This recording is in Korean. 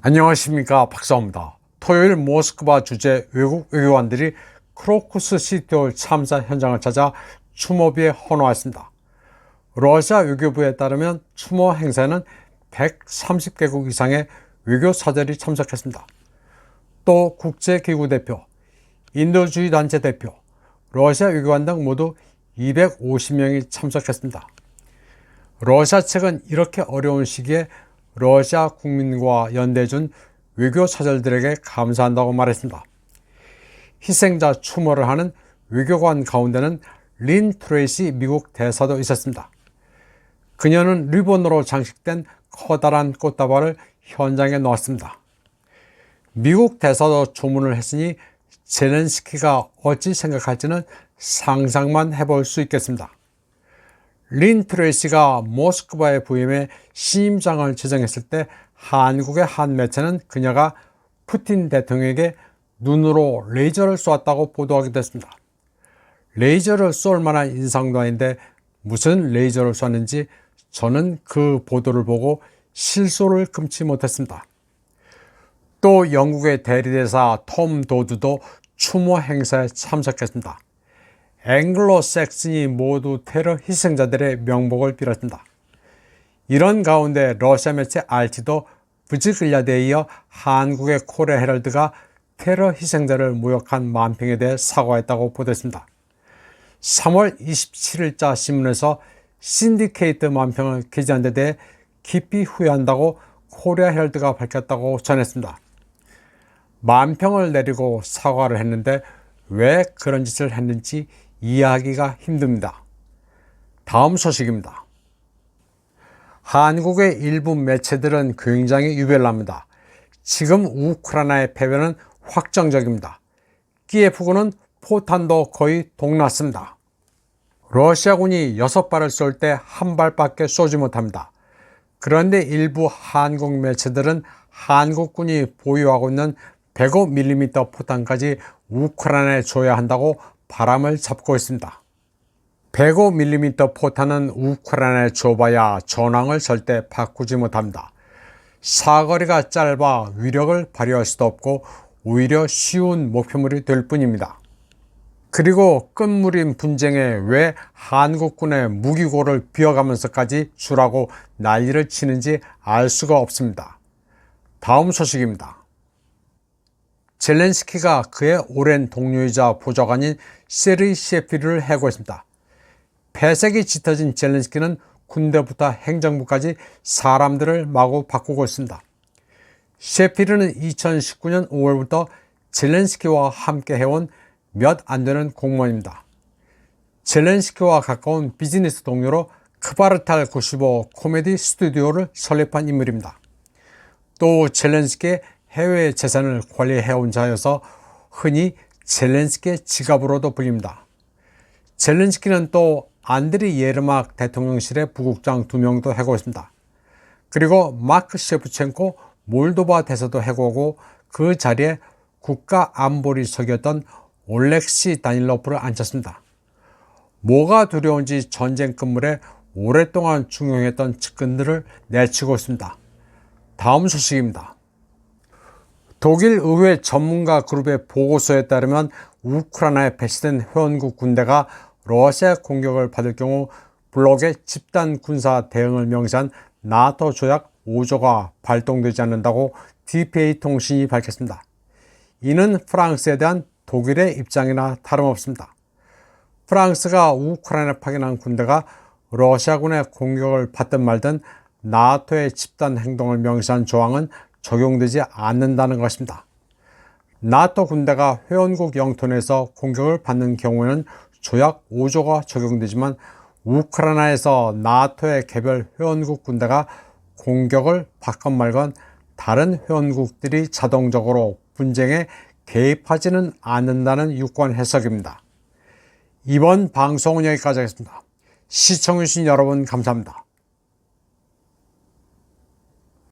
안녕하십니까 박사입니다. 토요일 모스크바 주재 외국 외교관들이 크로쿠스 시티홀 참사 현장을 찾아 추모비에 헌화했습니다. 러시아 외교부에 따르면 추모 행사에는 130개국 이상의 외교 사절이 참석했습니다. 또 국제기구 대표, 인도주의 단체 대표, 러시아 외교관 등 모두 250명이 참석했습니다. 러시아 측은 이렇게 어려운 시기에 러시아 국민과 연대해준 외교 사절들에게 감사한다고 말했습니다. 희생자 추모를 하는 외교관 가운데는 린 트레이시 미국 대사도 있었습니다. 그녀는 리본으로 장식된 커다란 꽃다발을 현장에 놓았습니다. 미국 대사도 조문을 했으니 제렌스키가 어찌 생각할지는 상상만 해볼 수 있겠습니다. 린 트레이시가 모스크바에 부임해 신임장을 지정했을 때 한국의 한 매체는 그녀가 푸틴 대통령에게 눈으로 레이저를 쏘았다고 보도하기도 했습니다. 레이저를 쏠 만한 인상도 아닌데 무슨 레이저를 쐈는지 저는 그 보도를 보고 실소를 금치 못했습니다. 또 영국의 대리대사 톰 도드도 추모 행사에 참석했습니다. 앵글로 섹슨이 모두 테러 희생자들의 명복을 빌었습니다. 이런 가운데 러시아 매체 RT도 부지글야대에 이어 한국의 코레 헤럴드가 테러 희생자를 모욕한 만평에 대해 사과했다고 보도했습니다. 3월 27일자 신문에서 신디케이트 만평을 기재한 데 대해 깊이 후회한다고 코리아 헤럴드가 밝혔다고 전했습니다. 만평을 내리고 사과를 했는데 왜 그런 짓을 했는지 이해하기가 힘듭니다. 다음 소식입니다. 한국의 일부 매체들은 굉장히 유별납니다. 지금 우크라이나의 패배는 확정적입니다. 키예프군은 포탄도 거의 동났습니다. 러시아군이 6발을 쏠 때 한 발밖에 쏘지 못합니다. 그런데 일부 한국 매체들은 한국군이 보유하고 있는 105mm 포탄까지 우크라이나에 줘야 한다고 바람을 잡고 있습니다. 105mm 포탄은 우크라이나에 줘봐야 전황을 절대 바꾸지 못합니다. 사거리가 짧아 위력을 발휘할 수도 없고 오히려 쉬운 목표물이 될 뿐입니다. 그리고 끝물인 분쟁에 왜 한국군의 무기고를 비워가면서까지 주라고 난리를 치는지 알 수가 없습니다. 다음 소식입니다. 젤렌스키가 그의 오랜 동료이자 보좌관인 세르이 셰피를 해고했습니다. 폐색이 짙어진 젤렌스키는 군대부터 행정부까지 사람들을 마구 바꾸고 있습니다. 셰피르는 2019년 5월부터 젤렌스키와 함께 해온 몇 안 되는 공무원입니다. 젤렌스키와 가까운 비즈니스 동료로 크바르탈 95 코미디 스튜디오를 설립한 인물입니다. 또 젤렌스키의 해외 재산을 관리해온 자여서 흔히 젤렌스키의 지갑으로도 불립니다. 젤렌스키는 또 안드리 예르막 대통령실의 부국장 두 명도 해고 있습니다. 그리고 마크 셰프첸코 몰도바 대사도 해고하고 그 자리에 국가 안보리석이었던 올렉시 다닐로프를 앉혔습니다. 뭐가 두려운지 전쟁 끝물에 오랫동안 중용했던 측근들을 내치고 있습니다. 다음 소식입니다. 독일 의회 전문가 그룹의 보고서에 따르면 우크라이나에 배치된 회원국 군대가 러시아 공격을 받을 경우 블록의 집단 군사 대응을 명시한 나토 조약 5조가 발동되지 않는다고 DPA 통신이 밝혔습니다. 이는 프랑스에 대한 독일의 입장이나 다름없습니다. 프랑스가 우크라이나 파견한 군대가 러시아군의 공격을 받든 말든 나토의 집단 행동을 명시한 조항은 적용되지 않는다는 것입니다. 나토 군대가 회원국 영토 내에서 공격을 받는 경우에는 조약 5조가 적용되지만 우크라이나에서 나토의 개별 회원국 군대가 공격을 받건 말건 다른 회원국들이 자동적으로 분쟁에 개입하지는 않는다는 유권 해석입니다. 이번 방송은 여기까지 하겠습니다. 시청해주신 여러분 감사합니다.